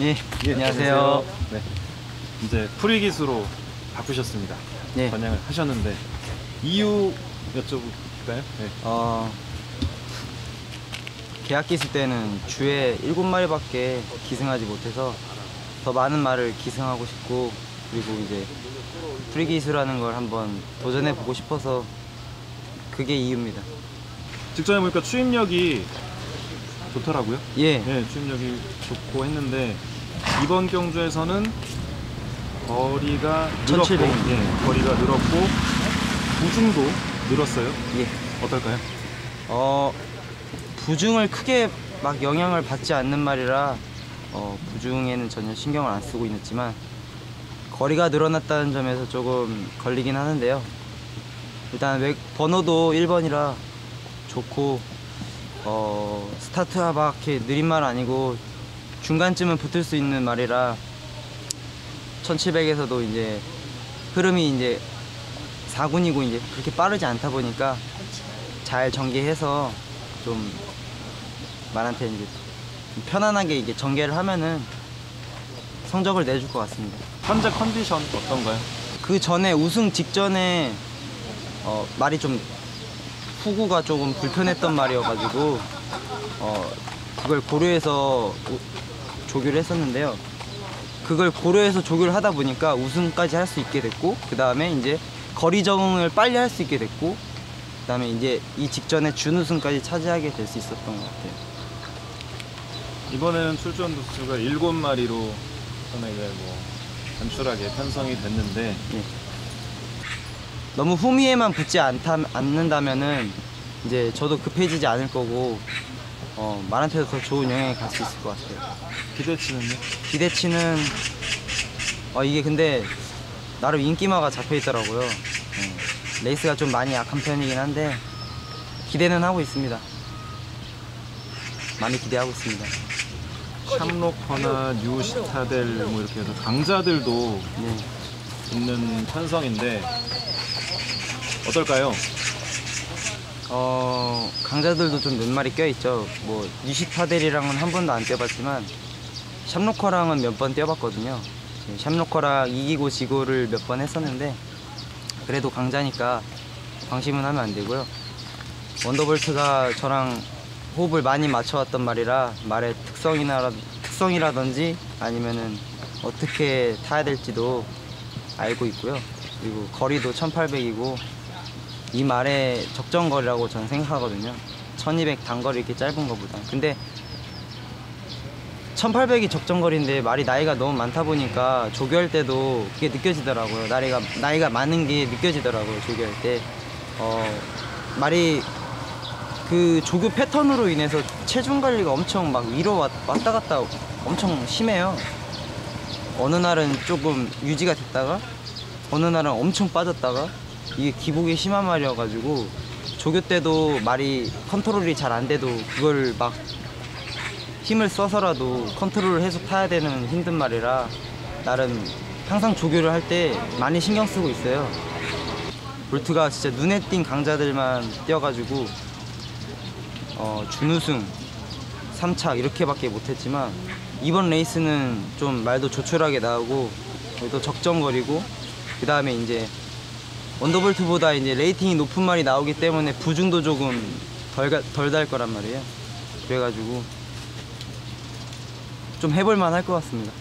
예, 예, 안녕하세요. 네. 이제 프리 기수로 바꾸셨습니다. 네. 번양을 하셨는데 이유 여쭤볼까요? 네. 어, 계약 기수 때는 주에 7마리밖에 기승하지 못해서 더 많은 말을 기승하고 싶고 그리고 이제 프리 기수라는 걸 한번 도전해 보고 싶어서 그게 이유입니다. 직전에 보니까 추임력이 좋더라고요. 예. 네, 추임력이 좋고 했는데 이번 경주에서는 거리가 늘었고, 1700. 예, 거리가 늘었고 부중도 늘었어요. 예. 어떨까요? 어, 부중을 크게 막 영향을 받지 않는 말이라 어, 부중에는 전혀 신경을 안 쓰고 있지만 거리가 늘어났다는 점에서 조금 걸리긴 하는데요. 일단 외, 번호도 1번이라 좋고 어, 막 이렇게 느린 말 아니고 중간쯤은 붙을 수 있는 말이라 1700에서도 이제 흐름이 이제 4군이고 이제 그렇게 빠르지 않다 보니까 잘 전개해서 좀 말한테 이제 좀 편안하게 이게 전개를 하면은 성적을 내줄 것 같습니다. 현재 컨디션 어떤가요? 그 전에 우승 직전에 어, 말이 좀 후구가 조금 불편했던 말이어가지고 어, 그걸 고려해서 우- 조교를 했었는데요. 그걸 고려해서 조교를 하다 보니까 우승까지 할 수 있게 됐고 그 다음에 이제 거리 적응을 빨리 할 수 있게 됐고 그 다음에 이제 이 직전에 준우승까지 차지하게 될 수 있었던 것 같아요. 이번에는 출전 두수가 7마리로 선에게 뭐 단출하게 편성이 됐는데 예. 너무 후미에만 붙지 않다, 않는다면은 이제 저도 급해지지 않을 거고 어, 말한테도 더 좋은 영향이 갈 수 있을 것 같아요. 기대치는요? 기대치는 어, 이게 근데 나름 인기마가 잡혀 있더라고요. 어, 레이스가 좀 많이 약한 편이긴 한데 기대는 하고 있습니다. 많이 기대하고 있습니다. 샴로커나 뉴시타델 뭐 이렇게 해서 강자들도 네. 있는 편성인데 어떨까요? 어, 강자들도 좀 몇 마리 껴있죠. 뭐, 뉴시타델이랑은 한 번도 안 뛰어봤지만, 샴로커랑은 몇 번 뛰어봤거든요. 네, 샴로커랑 이기고 지고를 몇 번 했었는데, 그래도 강자니까 방심은 하면 안 되고요. 원더볼트가 저랑 호흡을 많이 맞춰왔던 말이라, 말의 특성이나, 특성이라든지 아니면은 어떻게 타야 될지도 알고 있고요. 그리고 거리도 1800이고, 이 말의 적정 거리라고 저는 생각하거든요. 1200 단거리 이렇게 짧은 거보다. 근데 1800이 적정 거리인데 말이 나이가 너무 많다 보니까 조교할 때도 그게 느껴지더라고요. 나이가 나이가 많은 게 느껴지더라고요. 조교할 때. 어, 말이 그 조교 패턴으로 인해서 체중 관리가 엄청 막 위로 왔- 왔다 갔다 엄청 심해요. 어느 날은 조금 유지가 됐다가 어느 날은 엄청 빠졌다가 이게 기복이 심한 말이어가지고 조교 때도 말이 컨트롤이 잘 안 돼도 그걸 막 힘을 써서라도 컨트롤을 해서 타야 되는 힘든 말이라 나름 항상 조교를 할 때 많이 신경 쓰고 있어요. 볼트가 진짜 눈에 띈 강자들만 뛰어가지고 어, 준우승 3차 이렇게밖에 못했지만 이번 레이스는 좀 말도 조촐하게 나오고 또 적정거리고 그 다음에 이제 원더볼트보다 이제 레이팅이 높은 말이 나오기 때문에 부중도 조금 덜달 거란 말이에요. 그래가지고 좀 해볼만 할 것 같습니다.